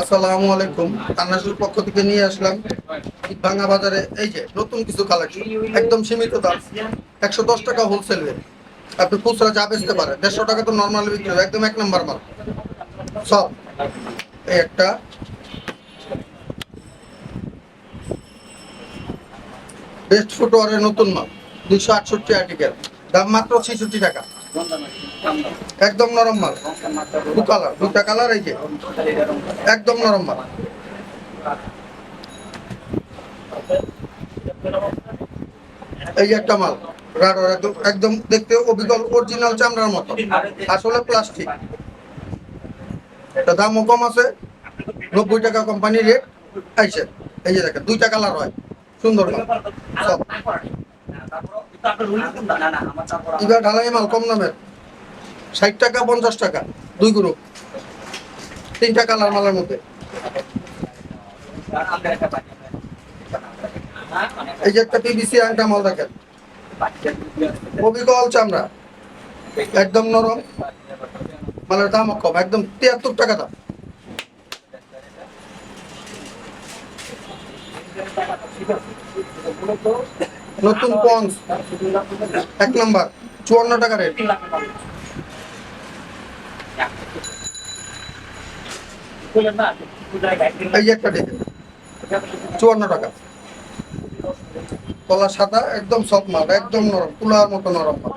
আসসালামু আলাইকুম। কান্নাসুর পক্ষ থেকে নিয়ে আসলাম ভাঙা বাজারে। এই যে নতুন কিছু কালেকশন একদম সীমিত দাম, একশো দশ টাকা হোলসেল রেট আপনি খুচরা যা বেচতে পারেন, দেড়শো টাকা তো নর্মাল বিক্রি হয়, একদম এক নম্বর মাল। সব এই একটা। বেস্ট ফুটওয়ারের নতুন মাল, দুইশো আটষট্টি আর্টিকেল দাম মাত্র ছেষট্টি টাকা। একদম নরম মাল। দু কালার, দুটা কালার এই যে। একদম নরম মাল। এই একটা মাল, রাডার একদম একদম দেখতে অবিকল অরিজিনাল চামড়ার মতো। আসলে প্লাস্টিক এটা দামও কম আছে। নব্বই টাকা কোম্পানি রেট আইসে এই যে দেখেন, দুইটা কালার হয়। সুন্দর মাল। সব। এবার ঢালাই মাল কম দামের। ষাট টাকা পঞ্চাশ টাকা দুই গ্রুপ তিনটা কালার মালের মধ্যে। এই যে একটা পিবিসি আংটা মাল দেখেন। অবিকল চামড়া। একদম নরম। মালের দাম কম একদম তিয়াত্তর টাকা দাম। নতুন পঞ্চ এক নম্বর, চুয়ান্ন টাকা রেট এই একটা দেখেন, চুয়ান্ন টাকা। কলা সাদা, একদম সফট মাল, একদম নরম, তুলার মতো নরম মাল।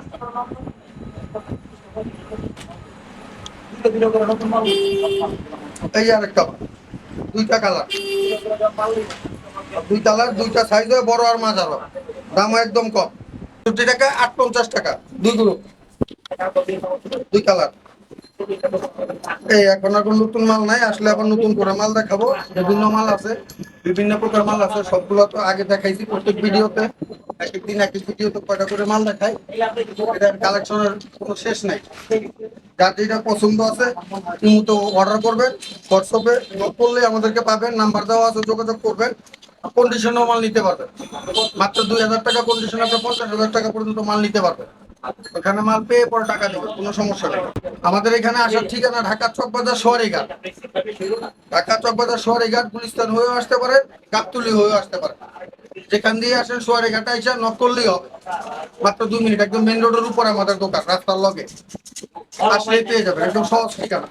এই আরেকটা মাল, দুইটা কালার দুই কালার দুইটা সাইজ হয় বড় আর মাঝারো দাম একদম কম। চুটি টাকা আট পঞ্চাশ টাকা। দুই গ্রুপ দুই কালার। এই এখন এখন নতুন মাল নাই আসলে আবার নতুন করে মাল দেখাবো। বিভিন্ন মাল আছে বিভিন্ন প্রকার মাল আছে সবগুলো তো আগে দেখাইছি প্রত্যেক ভিডিওতে। এক এক দিন এক এক ভিডিওতে কয়টা করে মাল দেখাই। এটার কালেকশনের কোনো শেষ নাই। যার যেটা পছন্দ আছে তো অর্ডার করবেন হোয়াটসঅ্যাপে করলে আমাদেরকে পাবেন নাম্বার দেওয়া আছে যোগাযোগ করবেন। কন্ডিশনেও মাল নিতে পারবেন মাত্র দুই হাজার টাকা কন্ডিশন আপনি পঞ্চাশ হাজার টাকা পর্যন্ত মাল নিতে পারবেন ওখানে মাল পেয়ে পরে টাকা দেবেন কোনো সমস্যা নেই। আমাদের এখানে আসার ঠিকানা ঢাকা চক বাজার সোয়ারিঘাট। ঢাকা চক বাজার সোয়ারিঘাট গুলিস্তান হয়েও আসতে পারেন গাবতুলি হয়েও আসতে পারেন যেখান দিয়ে আসেন সোয়ারিঘাট আইসা নক করলেই হবে। মাত্র দুই মিনিট, একদম মেন রোডের উপরে আমাদের দোকান, রাস্তার লগে। আসলেই পেয়ে যাবেন, একদম সহজ ঠিকানা।